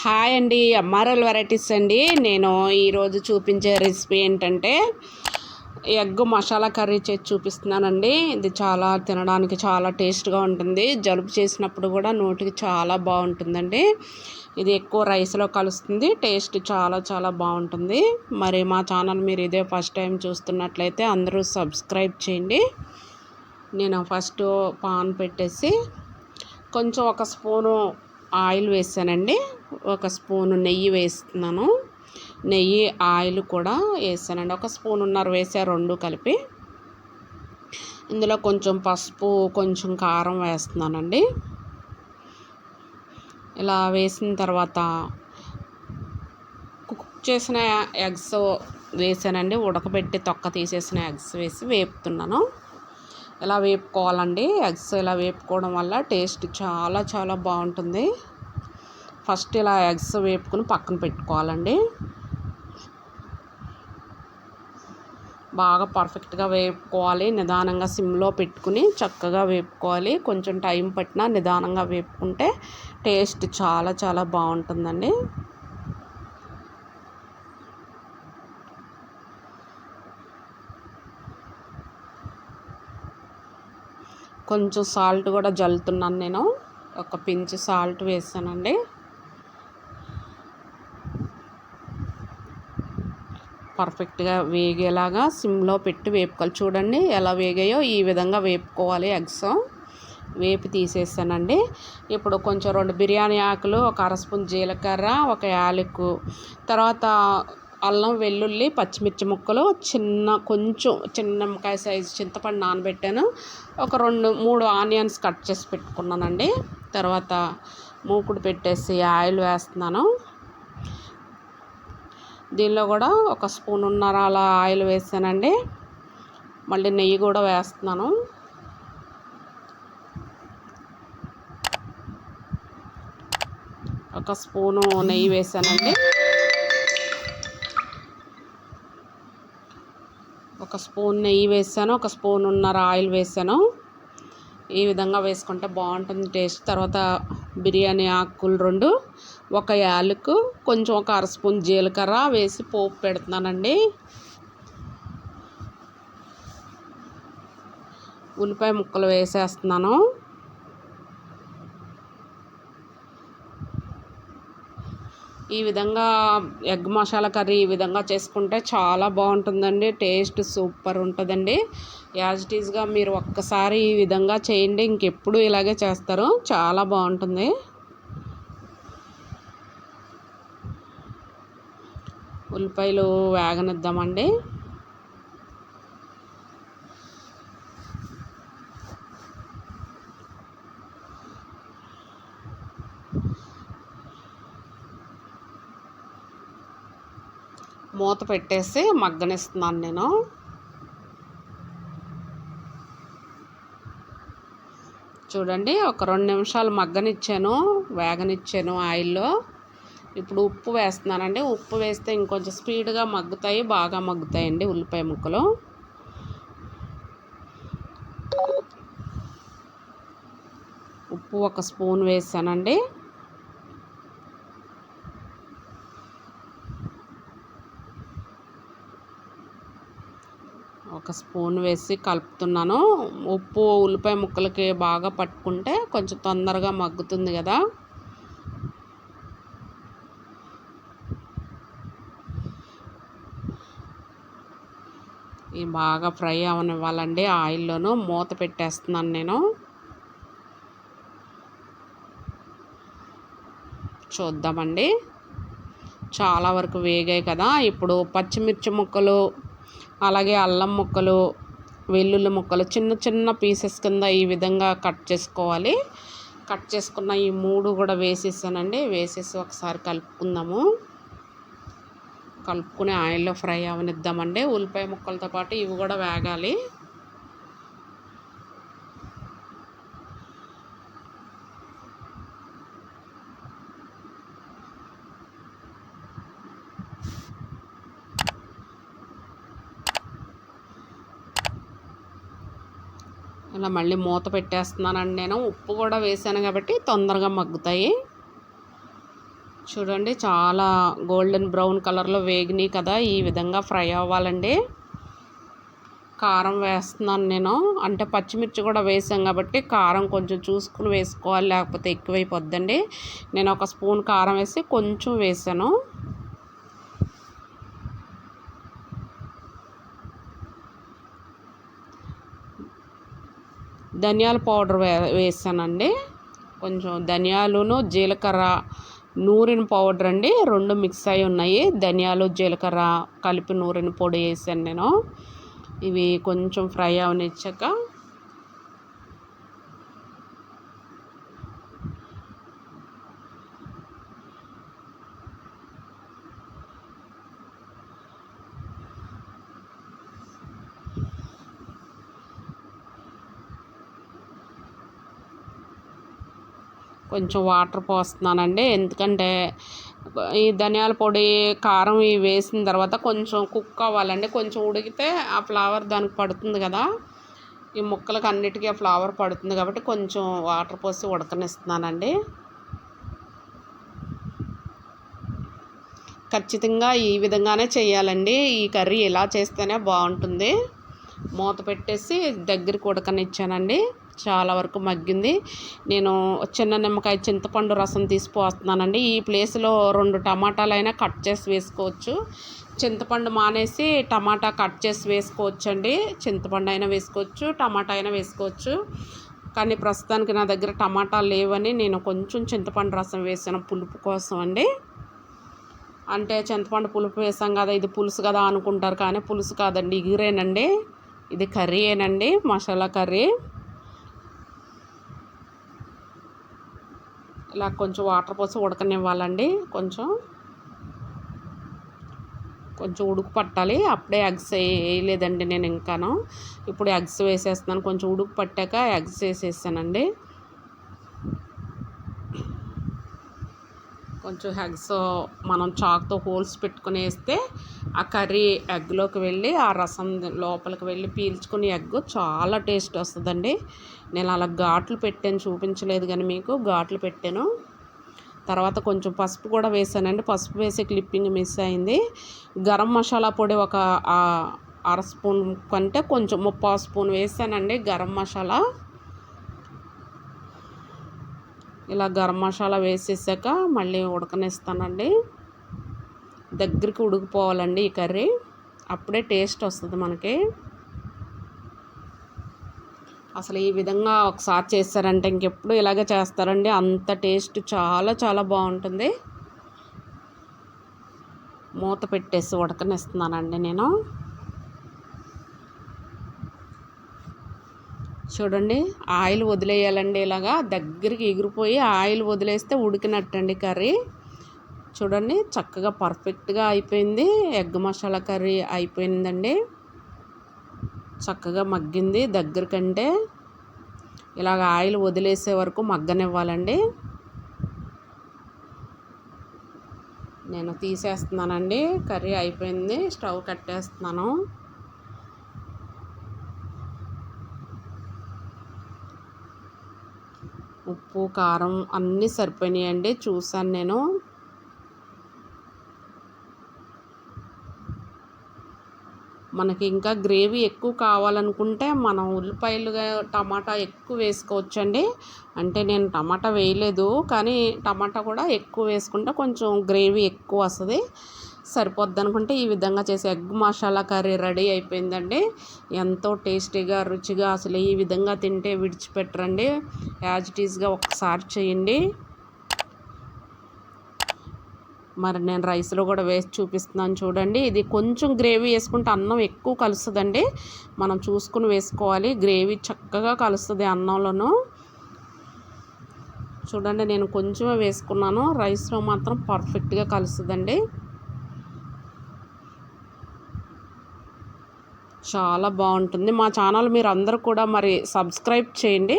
Hi అండి MRL varieties అండి. నేను ఈరోజు చూపించే రెసిపీ ఏంటంటే ఎగ్ మసాలా కర్రీ చేసి చూపిస్తున్నానండి. ఇది చాలా తినడానికి చాలా టేస్ట్గా ఉంటుంది. జలుబు చేసినప్పుడు కూడా నోటికి చాలా బాగుంటుందండి. ఇది ఎక్కువ రైస్లో కలుస్తుంది. టేస్ట్ చాలా చాలా బాగుంటుంది. మరి మా ఛానల్ మీరు ఇదే ఫస్ట్ టైం చూస్తున్నట్లయితే అందరూ సబ్స్క్రైబ్ చేయండి. నేను ఫస్ట్ పాన్ పెట్టేసి కొంచెం ఒక స్పూను ఆయిల్ వేసానండి. ఒక స్పూను నెయ్యి వేస్తున్నాను. నెయ్యి ఆయిల్ కూడా వేసానండి. ఒక స్పూన్ ఉన్నారు వేసా రెండు కలిపి. ఇందులో కొంచెం పసుపు కొంచెం కారం వేస్తున్నానండి. ఇలా వేసిన తర్వాత కుక్ చేసిన ఎగ్స్ వేసానండి. ఉడకబెట్టి తొక్క తీసేసిన ఎగ్స్ వేసి వేపుతున్నాను. ఇలా వేపుకోవాలండి? ఎగ్స్ ఇలా వేపుకోవడం వల్ల టేస్ట్ చాలా చాలా బాగుంటుంది. ఫస్ట్ ఇలా ఎగ్స్ వేపుకుని పక్కన పెట్టుకోవాలండి. బాగా పర్ఫెక్ట్గా వేపుకోవాలి. నిదానంగా సిమ్లో పెట్టుకుని చక్కగా వేపుకోవాలి. కొంచెం టైం పట్టినా నిదానంగా వేపుకుంటే టేస్ట్ చాలా చాలా బాగుంటుందండి. కొంచెం సాల్ట్ కూడా జల్లుతున్నాను నేను. ఒక పించ్ సాల్ట్ వేసానండి. పర్ఫెక్ట్గా వేగేలాగా సిమ్లో పెట్టి వేపుకోవాలి. చూడండి ఎలా వేగాయో ఈ విధంగా వేపుకోవాలి ఎగ్స్. వేపి తీసేసానండి. ఇప్పుడు కొంచెం రెండు బిర్యానీ ఆకులు ఒక అర స్పూన్ జీలకర్ర ఒక యాలకు తర్వాత అల్లం వెల్లుల్లి పచ్చిమిర్చి ముక్కలు చిన్న కొంచెం చిన్న నిమ్మకాయ సైజు చింతపండు నానబెట్టాను. ఒక రెండు మూడు ఆనియన్స్ కట్ చేసి పెట్టుకున్నానండి. తర్వాత మూకుడు పెట్టేసి ఆయిల్ వేస్తున్నాను. దీనిలో కూడా ఒక స్పూన్ ఉన్నర అలా ఆయిల్ వేసానండి. మళ్ళీ నెయ్యి కూడా వేస్తున్నాను. ఒక స్పూను నెయ్యి వేసానండి. ఒక స్పూన్ నెయ్యి వేసాను ఒక స్పూన్ ఉన్నర ఆయిల్ వేసాను. ఈ విధంగా వేసుకుంటే బాగుంటుంది టేస్ట్. తర్వాత బిర్యానీ ఆకులు రెండు ఒక యాలకు కొంచెం ఒక అర స్పూన్ జీలకర్ర వేసి పోపు పెడుతున్నానండి. ఉల్లిపాయ ముక్కలు వేసేస్తున్నాను. ఈ విధంగా ఎగ్ మసాలా కర్రీ ఈ విధంగా చేసుకుంటే చాలా బాగుంటుందండి. టేస్ట్ సూపర్ ఉంటుందండి. యాజ్ ఇట్ ఈజ్గా మీరు ఒక్కసారి ఈ విధంగా చేయండి ఇంకెప్పుడు ఇలాగే చేస్తారు. చాలా బాగుంటుంది. ఉల్లిపాయలు వేగనిద్దామండి. మూత పెట్టేసి మగ్గనిస్తున్నాను నేను. చూడండి ఒక రెండు నిమిషాలు మగ్గనిచ్చాను వేగనిచ్చాను ఆయిల్లో. ఇప్పుడు ఉప్పు వేస్తున్నానండి. ఉప్పు వేస్తే ఇంకొంచెం స్పీడ్గా మగ్గుతాయి బాగా మగ్గుతాయండి ఉల్లిపాయ ముక్కలు. ఉప్పు ఒక స్పూన్ వేసానండి. ఒక స్పూన్ వేసి కలుపుతున్నాను. ఉప్పు ఉల్లిపాయ ముక్కలకి బాగా పట్టుకుంటే కొంచెం తొందరగా మగ్గుతుంది కదా. ఇవి బాగా ఫ్రై అవనివ్వాలండి. ఆయిల్లోనూ మూత పెట్టేస్తున్నాను నేను. చూద్దామండి. చాలా వరకు వేగాయి కదా. ఇప్పుడు పచ్చిమిర్చి ముక్కలు అలాగే అల్లం ముక్కలు వెల్లుల్లి ముక్కలు చిన్న చిన్న పీసెస్ కింద ఈ విధంగా కట్ చేసుకోవాలి. కట్ చేసుకున్న ఈ మూడు కూడా వేసేసానండి. వేసేసి ఒకసారి కలుపుకుందాము. కలుపుకుని ఆయిల్లో ఫ్రై అవనిద్దామండి. ఉల్లిపాయ ముక్కలతో పాటు ఇవి కూడా వేగాలి. ఇలా మళ్ళీ మూత పెట్టేస్తున్నానండి నేను. ఉప్పు కూడా వేసాను కాబట్టి తొందరగా మగ్గుతాయి. చూడండి చాలా గోల్డెన్ బ్రౌన్ కలర్లో వేగినాయి కదా. ఈ విధంగా ఫ్రై అవ్వాలండి. కారం వేస్తున్నాను నేను. అంటే పచ్చిమిర్చి కూడా వేసాం కాబట్టి కారం కొంచెం చూసుకుని వేసుకోవాలి లేకపోతే ఎక్కువైపోద్దండి. నేను ఒక స్పూన్ కారం వేసి కొంచెం వేసాను. ధనియాల పౌడర్ వే వేసానండి. కొంచెం ధనియాలును జీలకర్ర నూరిన పౌడర్ అండి. రెండు మిక్స్ అయి ఉన్నాయి. ధనియాలు జీలకర్ర కలిపి నూరిన పొడి వేసాను నేను. ఇవి కొంచెం ఫ్రై అవనిచ్చాక కొంచెం వాటర్ పోస్తున్నానండి. ఎందుకంటే ఈ ధనియాల పొడి కారం ఇవి వేసిన తర్వాత కొంచెం కుక్ అవ్వాలండి. కొంచెం ఉడికితే ఆ ఫ్లవర్ దానికి పడుతుంది కదా. ఈ ముక్కలకు అన్నిటికీ ఆ ఫ్లవర్ పడుతుంది కాబట్టి కొంచెం వాటర్ పోసి ఉడకనిస్తున్నానండి. ఖచ్చితంగా ఈ విధంగానే చేయాలండి. ఈ కర్రీ ఇలా చేస్తేనే బాగుంటుంది. మూత పెట్టేసి దగ్గరికి ఉడకనిచ్చానండి. చాలా వరకు మగ్గింది. నేను చిన్న నిమ్మకాయ చింతపండు రసం తీసిపోస్తున్నానండి ఈ ప్లేస్లో రెండు టమాటాలైనా కట్ చేసి వేసుకోవచ్చు. చింతపండు మానేసి టమాటా కట్ చేసి వేసుకోవచ్చు అండి చింతపండు అయినా వేసుకోవచ్చు టమాటా అయినా వేసుకోవచ్చు. కానీ ప్రస్తుతానికి నా దగ్గర టమాటాలు లేవని నేను కొంచెం చింతపండు రసం వేసాను పులుపు కోసం అండి. అంటే చింతపండు పులుపు వేసాం కదా ఇది పులుసు కదా అనుకుంటారు కానీ పులుసు కాదండి ఇగురేనండి. ఇది కర్రీయేనండి మసాలా కర్రీ. ఇలా కొంచెం వాటర్ పోసి ఉడకనివ్వాలండి. కొంచెం. కొంచెం ఉడుకు పట్టాలి. అప్పుడే ఎగ్స్ వేయలేదండి నేను ఇంకాను. ఇప్పుడు ఎగ్స్ వేసేస్తున్నాను. కొంచెం ఉడుకు పట్టాక ఎగ్స్ వేసేసానండి. కొంచెం ఎగ్స్ మనం చాక్తో హోల్స్ పెట్టుకునేస్తే ఆ కర్రీ ఎగ్లోకి వెళ్ళి ఆ రసం లోపలికి వెళ్ళి పీల్చుకుని ఎగ్ చాలా టేస్ట్ వస్తుందండి. నేను అలా ఘాట్లు పెట్టాను చూపించలేదు కానీ మీకు ఘాట్లు పెట్టాను. తర్వాత కొంచెం పసుపు కూడా వేసానండి. పసుపు వేసే క్లిప్పింగ్ మిస్ అయింది. గరం మసాలా పొడి ఒక అర స్పూన్ కంటే కొంచెం ముప్పావు స్పూన్ వేసానండి గరం మసాలా. ఇలా గరం మసాలా వేసేసాక మళ్ళీ ఉడకనిస్తానండి. దగ్గరికి ఉడికిపోవాలండి ఈ కర్రీ. అప్పుడే టేస్ట్ వస్తుంది మనకి. అసలు ఈ విధంగా ఒకసారి చేస్తారంటే ఇంకెప్పుడు ఇలాగే చేస్తారండి. అంత టేస్ట్ చాలా చాలా బాగుంటుంది. మూత పెట్టేసి ఉడకనిస్తున్నానండి నేను. చూడండి ఆయిల్ వదిలేయాలండి ఇలాగా. దగ్గరికి ఎగిరిపోయి ఆయిల్ వదిలేస్తే ఉడికినట్టండి కర్రీ. చూడండి చక్కగా పర్ఫెక్ట్గా అయిపోయింది. ఎగ్ మసాలా కర్రీ అయిపోయిందండి. చక్కగా మగ్గింది దగ్గరకంటే. ఇలాగ ఆయిల్ వదిలేసే వరకు మగ్గనివ్వాలండి. నేను తీసేస్తున్నానండి. కర్రీ అయిపోయింది. స్టవ్ కట్టేస్తున్నాను. ఉప్పు కారం అన్నీ సరిపోయినాయండి. చూసాను నేను. మనకి ఇంకా గ్రేవీ ఎక్కువ కావాలనుకుంటే మనం ఉల్లిపాయలుగా టమాటా ఎక్కువ వేసుకోవచ్చండి. అంటే నేను టమాటా వేయలేదు కానీ టమాటా కూడా ఎక్కువ వేసుకుంటే కొంచెం గ్రేవీ ఎక్కువ వస్తుంది. సరిపోద్ది అనుకుంటే ఈ విధంగా చేసి ఎగ్ మసాలా కర్రీ రెడీ అయిపోయిందండి. ఎంతో టేస్టీగా రుచిగా అసలు ఈ విధంగా తింటే విడిచిపెట్టరండి. యాజ్ ఇట్ ఒకసారి చేయండి. మరి నేను రైస్లో కూడా వేసి చూపిస్తున్నాను చూడండి. ఇది కొంచెం గ్రేవీ వేసుకుంటే అన్నం ఎక్కువ కలుస్తుందండి. మనం చూసుకుని వేసుకోవాలి. గ్రేవీ చక్కగా కలుస్తుంది అన్నంలోనూ. చూడండి నేను కొంచెమే వేసుకున్నాను. రైస్లో మాత్రం పర్ఫెక్ట్గా కలుస్తుందండి. చాలా బాగుంటుంది. మా ఛానల్ మీరు అందరూ కూడా మరి సబ్స్క్రైబ్ చేయండి.